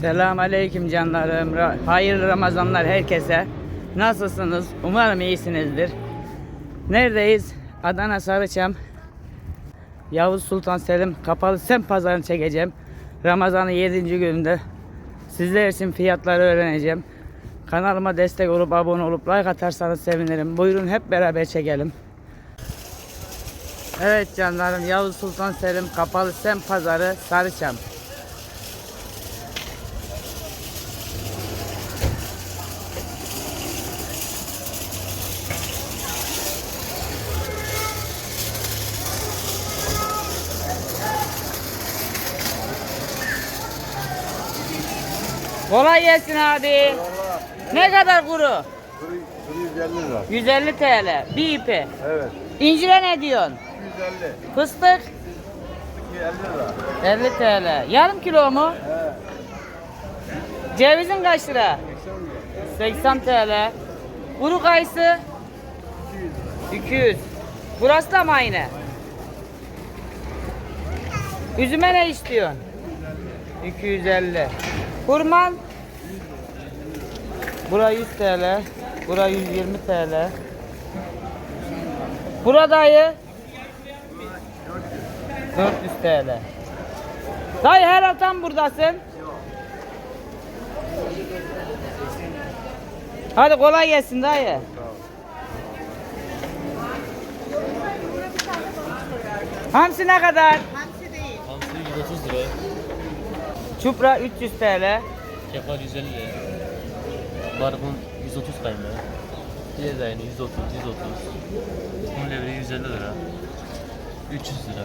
Selam aleyküm canlarım. Hayırlı Ramazanlar herkese. Nasılsınız? Umarım iyisinizdir. Neredeyiz? Adana Sarıçam. Yavuz Sultan Selim Kapalı Sem Pazarını çekeceğim. Ramazan'ın 7. gününde sizler için fiyatları öğreneceğim. Kanalıma destek olup abone olup like atarsanız sevinirim. Buyurun hep beraber çekelim. Evet canlarım Yavuz Sultan Selim Kapalı Sem Pazarı Sarıçam. Kolay gelsin abi. Ne kadar kuru? 150 lira. 150 TL. Bir ipi. Evet. İncire ne diyorsun? 150. Fıstık 50 lira. 50 TL. Yarım kilo mu? He. Cevizin kaç lira? 80 TL. Kuru kayısı 200. Burası da mı aynı? Üzüme ne istiyorsun? 250. Kurman? Bura 100 TL. Bura 120 TL. Bura dayı? 400 TL. Dayı her an tam buradasın. Hadi kolay gelsin dayı. Hamsi ne kadar? Hamsi değil. Hamsi 130 lira. Çupra 300 TL. Kefal 150 lira. Barbun 130 kayma. Diğer de aynı 130, 130. Kum levreği 150 lira. 300 lira.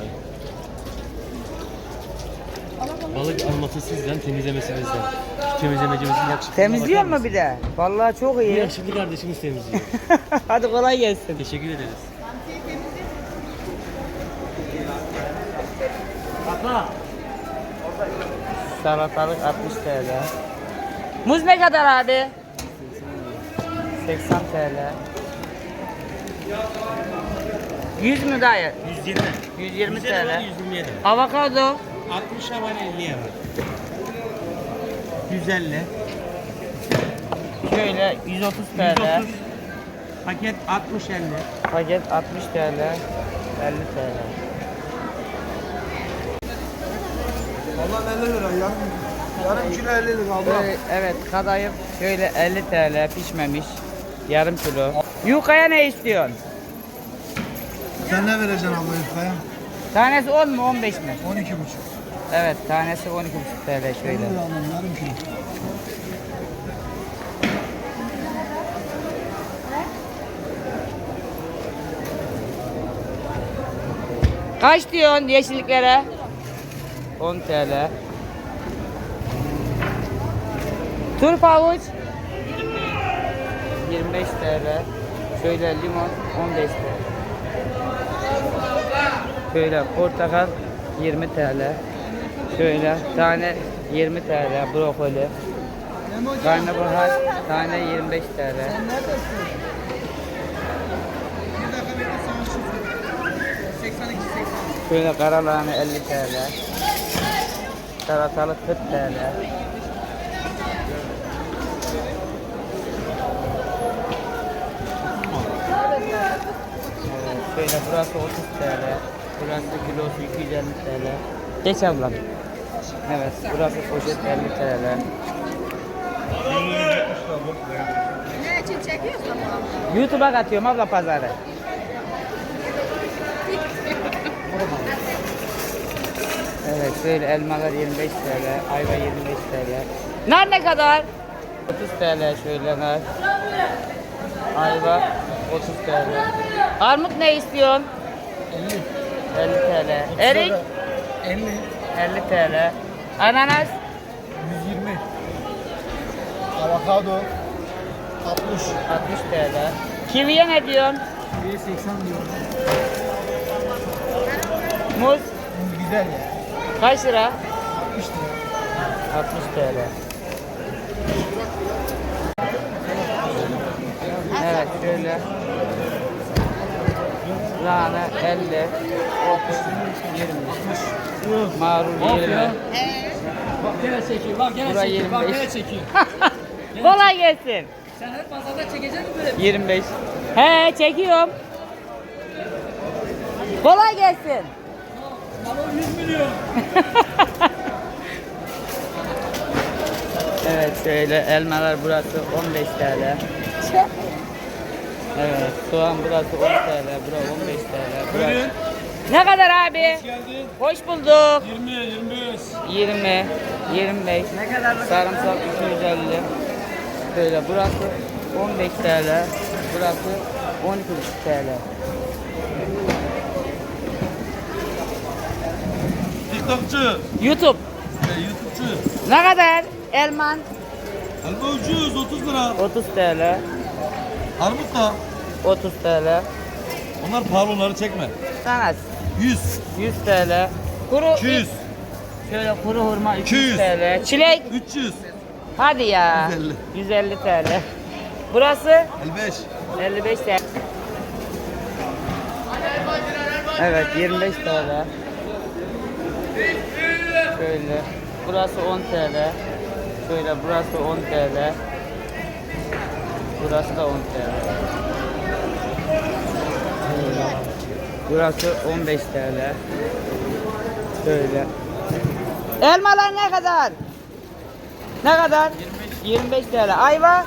Balık alması sizden, temizlemesi bizden. Temizlemecimizin yakışıklı. Temizliyor mu bir de? Vallahi çok iyi. yakışıklı kardeşimiz temizliyor. Hadi kolay gelsin. Teşekkür ederiz. Temizle. Salatalık 60 TL. Muz ne kadar abi? 80 TL. 100 mü dayı? 120. 120 TL. 127. Avokado 60'a var 50'ye var. 150. şöyle 130 TL. Paket 60 50. Paket 60 TL. 50 TL. Valla 50 lira ya. Yarım kilo 50 lira abla. Böyle, evet kadayıf şöyle 50 TL pişmemiş. Yarım kilo. Yukaya ne istiyorsun? Sen ne vereceksin abla yufkaya? Tanesi 10 mu 15 mi? 12 buçuk. Evet tanesi 12,5 TL şöyle. lira alalım yarım kilo. Kaç diyorsun yeşilliklere? 10 TL. Turp havuç 25 TL. Şöyle limon 15 TL. Şöyle portakal 20 TL. Şöyle tane 20 TL brokoli. Karnabahar tane 25 TL. Şöyle karalahane 50 TL. Salatalık 40 TL. Evet, şöyle burası 30 TL. Burası kilosu 250 TL. Geç ablam. Evet, burası poşet 50 TL. Ne için çekiyorsun abla? YouTube'a katıyorum abla pazarı. Evet şöyle elmalar 25 TL, ayva 25 TL. Nar ne kadar? 30 TL şöyle nar. Ayva 30 TL. Armut ne istiyorsun? 50. 50 TL. Erik 50. 50 TL. Ananas 120. Avokado 60. 60 TL. Kiviye ne diyorsun? 80 diyor. Muz Bu güzel ya. Kaç lira? 60 lira. 60 TL. Evet şöyle. Lahana 50, 30, 20, marul 20, Ee, Bak gene çekiyor, bak gene Buraya çekiyor, bak 25. gene çekiyor. Kolay gelsin. Sen her pazarda çekecek misin böyle? 25. He çekiyorum. Kolay gelsin. Balon 100 milyon. Evet şöyle elmalar burası 15 TL. Evet soğan burası 10 TL, bura 15 TL. Burası... Ne kadar abi? Hoş bulduk. 20, 25. 20, 25. Ne kadar? Sarımsak 250. Böyle burası 15 TL, burası 12,5 TL. TikTokçu. YouTube. E, YouTube'cu. Ne kadar? Elman Elma ucuz 30 lira. 30 TL, Armut da. 30 TL. Onlar pahalı onları çekme. Sanat 100. 100 TL. Kuru 200. Şöyle kuru hurma 200 200. TL. Çilek 300. hadi ya. 150. 150 TL. Burası 55. 55 TL. Evet 25 TL. Şöyle. Burası 10 TL. Şöyle burası 10 TL. Burası da 10 TL. Şöyle. Burası 15 TL. Şöyle. Elmalar ne kadar? Ne kadar? 25 TL. Ayva?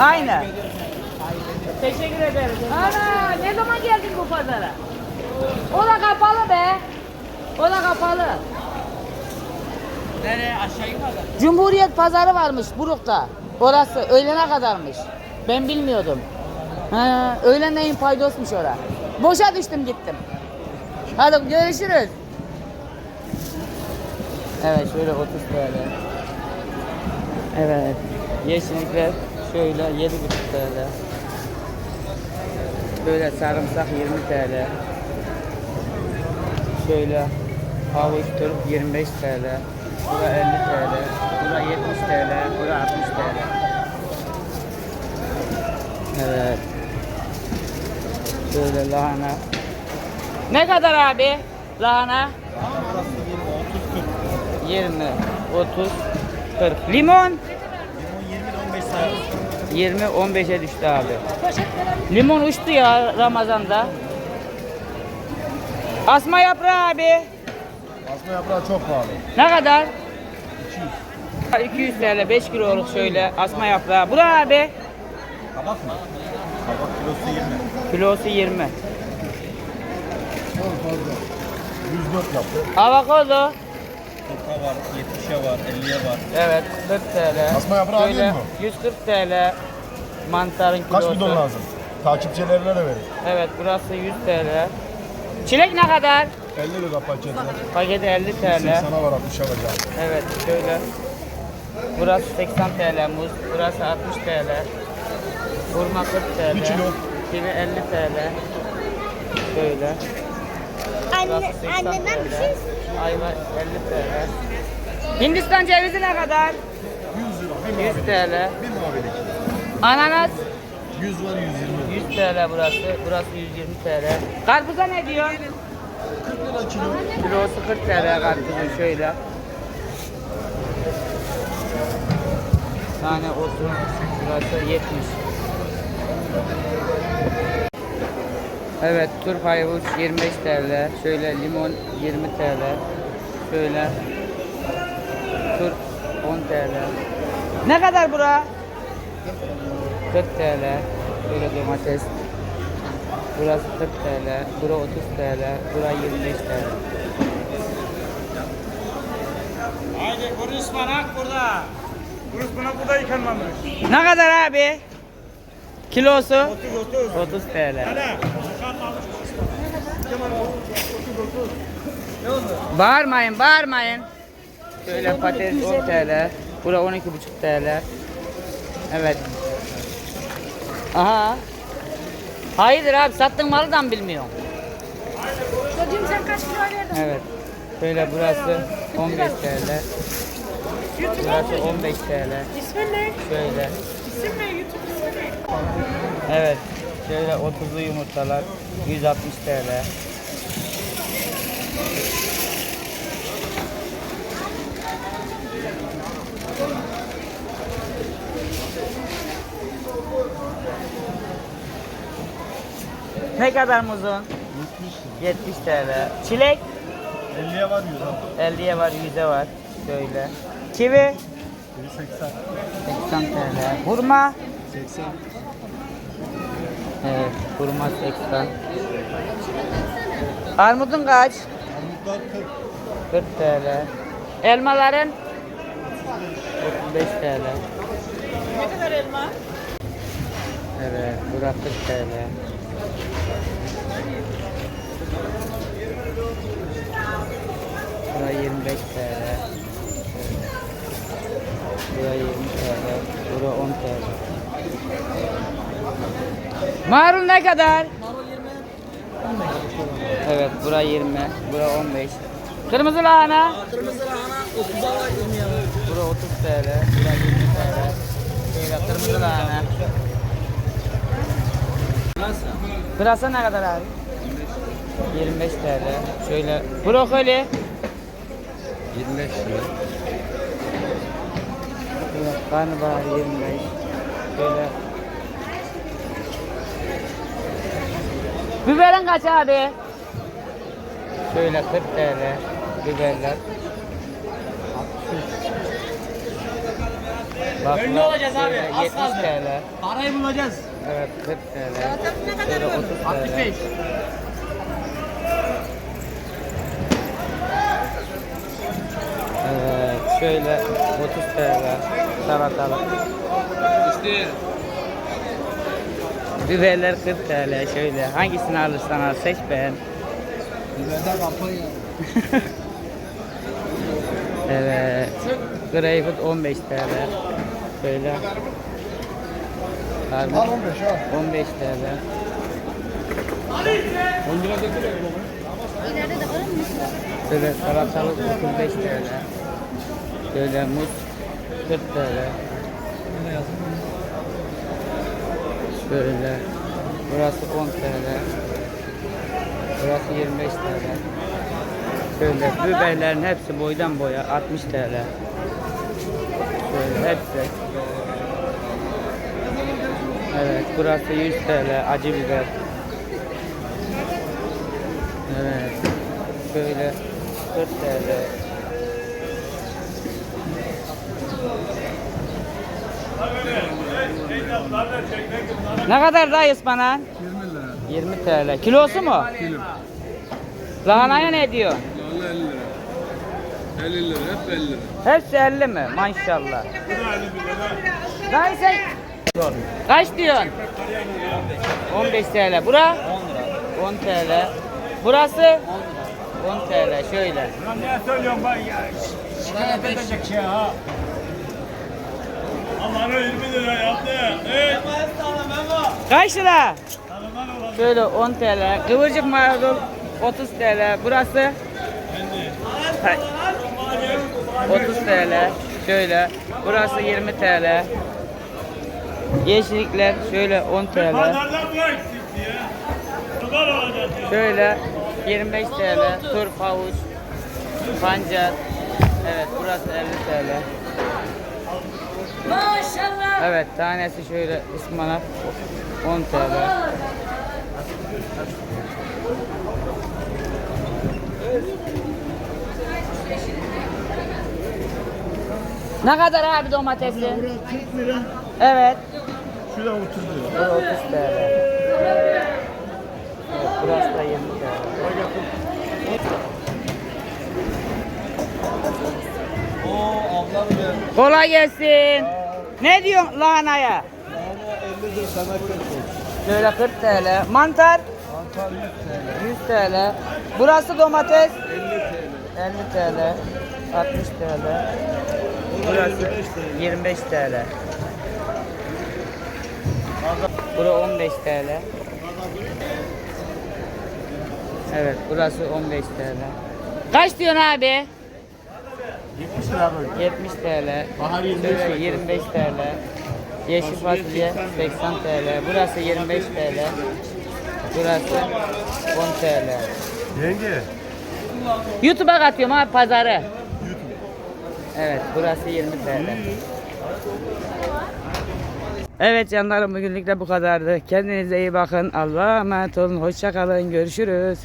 Aynı. Teşekkür ederim. Ana ne zaman geldin bu pazara? O da kapalı be. O da kapalı. Nereye? Aşağı yukarı. Cumhuriyet pazarı varmış Buruk'ta. Orası öğlene kadarmış. Ben bilmiyordum. Ha, öğlenleyin paydosmuş ora. Boşa düştüm gittim. Hadi görüşürüz. Evet şöyle 30 TL. Evet. Yeşillikler şöyle 7,5 TL. Böyle sarımsak 20 TL. Şöyle havuç turp 25 TL. Bura 50 TL. Bura 70 TL. Bura 60 TL. Evet. Şöyle lahana. Ne kadar abi? Lahana? 20, 30, 40. Limon? 20 15'e düştü abi. Limon uçtu ya Ramazan'da. Asma yaprağı abi. Asma yaprağı çok pahalı. Ne kadar? 200. 200 TL 5 kiloluk şöyle asma yaprağı. Bu da abi. Kabak mı? Kabak kilosu 20. Kilosu 20. Çok fazla. 104 yaptı. Avokado. 40'a var, 70'e var, 50'ye var. Evet 40 TL. Asma yaprağı Şöyle alayım mı? 140 TL. Mantarın kilosu. Kaç bidon lazım? Takipçilerine de verin. Evet burası 100 TL. Çilek ne kadar? 50 lira paketi. Paketi 50 TL. 80'a var 60'a alacağım. Evet şöyle. Burası 80 TL muz. Burası 60 TL. Hurma 40 TL. Bir kilo. Kivi 50 TL. Şöyle. Anne, Burası 80 anneden bir TL. şey Ayva 50 TL. Hindistan cevizi ne kadar? 100 lira. 100 TL. Bir mavilik. Ananas 100 var 120. 100 TL burası. Burası 120 TL. Karpuza ne diyor? 40 lira kilo. Kilosu 40 TL karpuzun şöyle. Tane 30, burası 70. Evet, turp havuç 25 TL. Şöyle limon 20 TL. Şöyle turp 10 TL. Ne kadar bura? 40 TL. Şöyle domates. Burası 40 TL, bura 30 TL, bura 25 TL. Haydi kuru ıspanak burada. Kuru ıspanak burada yıkanmamış. Ne kadar abi? Kilosu? 30 30. 30 TL. Bağırmayın, bağırmayın. Şöyle patates 10 TL, bura 12,5 TL. Evet. Aha. Hayırdır abi, sattığın malı da mı bilmiyorum? Çocuğum sen kaç kilo verdin? Evet. Şöyle burası 15 TL. Burası 15 TL. İsmin ne? Şöyle. İsim ne? YouTube ismi ne? Evet. Şöyle 30'lu yumurtalar 160 TL. Ne kadar muzun? 70 TL. Çilek? 50'ye var 100 50'ye var, 100'e var. Şöyle. Kivi? 80. 80 TL. Hurma? 80. Evet, hurma 80. Armudun kaç? Armutlar 40. 40 TL. Elmaların? 35 TL. Ne kadar elma? Evet, bura 40 TL. Bura 25 TL. Bura 20 TL. Bura 10 TL. Marul ne kadar? Evet, bura 20, bura 15. Kırmızı lahana? Kırmızı lahana 30'a var 20'ye var. Bura 30 TL, bura 20 TL. Şöyle kırmızı lahana. Pırasa ne kadar abi? 25 TL. Şöyle brokoli 25 lira. Şöyle karnabahar 25. Şöyle Biberin kaç abi? Şöyle 40 TL biberler. Bakla, Ünlü olacağız abi, az 70 kaldı. TL. Parayı bulacağız. Evet 40 TL. Şöyle 30 TL. 65. Evet şöyle 30 TL salatalık. İşte. Biberler 40 TL şöyle hangisini alırsan al seç beğen. Biberden kampanya. Evet. Greyfurt 15 TL. Şöyle. Al Armut 15 al. 15 TL. Şöyle salatalık 35 TL. Şöyle muz 40 TL. Şöyle. Burası 10 TL. Burası 25 TL. Şöyle biberlerin hepsi boydan boya 60 TL. Şöyle hepsi. Evet burası 100 TL acı biber. Evet. Şöyle 40 TL. Ne kadar dayı ıspanak? 20 lira. 20 TL. Kilosu mu? Kilo. Lahanaya ne diyor? Vallahi 50 lira. 50 lira. Hep 50 lira. Hepsi 50 mi? Maşallah. Dayı sen... Kaç diyorsun? 15 TL. Bura? 10 TL. Burası? 10 TL. Şöyle. Lan ne söylüyorsun ben ya? Şikayet edecek şey ha. Allah'ını 20 lira yaptı. Kaç lira? Şöyle 10 TL. Kıvırcık marul 30 TL. Burası? Hay. 30 TL. Şöyle. Burası 20 TL. Yeşillikler şöyle 10 TL. Şöyle 25 TL. Turp havuç. Pancar. Evet burası 50 TL. Maşallah. Evet tanesi şöyle ıspanak 10 TL. Ne kadar abi domatesin? 40 lira. Evet. Şu da 30 lira. Bu 30 TL. Evet, burası da 20 TL. Oo ablam ya. Kolay gelsin. Ne diyorsun lahanaya? Lahana 50 lira sana 40 lira. Şöyle 40 TL. Mantar Mantar 100 TL. 100 TL. Burası domates 50 TL. 50 TL. 60 TL. Burası 25 TL. Bura 15 TL. Evet burası 15 TL. Kaç diyorsun abi? 70 lira böyle. 70 TL. Bahar 25 Şöyle TL. 25 TL. Yeşil fasulye 80 TL. Burası 25 TL. Burası 10 TL. Yenge. YouTube'a katıyorum abi pazarı. Evet burası 20 TL. Evet canlarım bugünlük de bu kadardı. Kendinize iyi bakın. Allah'a emanet olun. Hoşça kalın. Görüşürüz.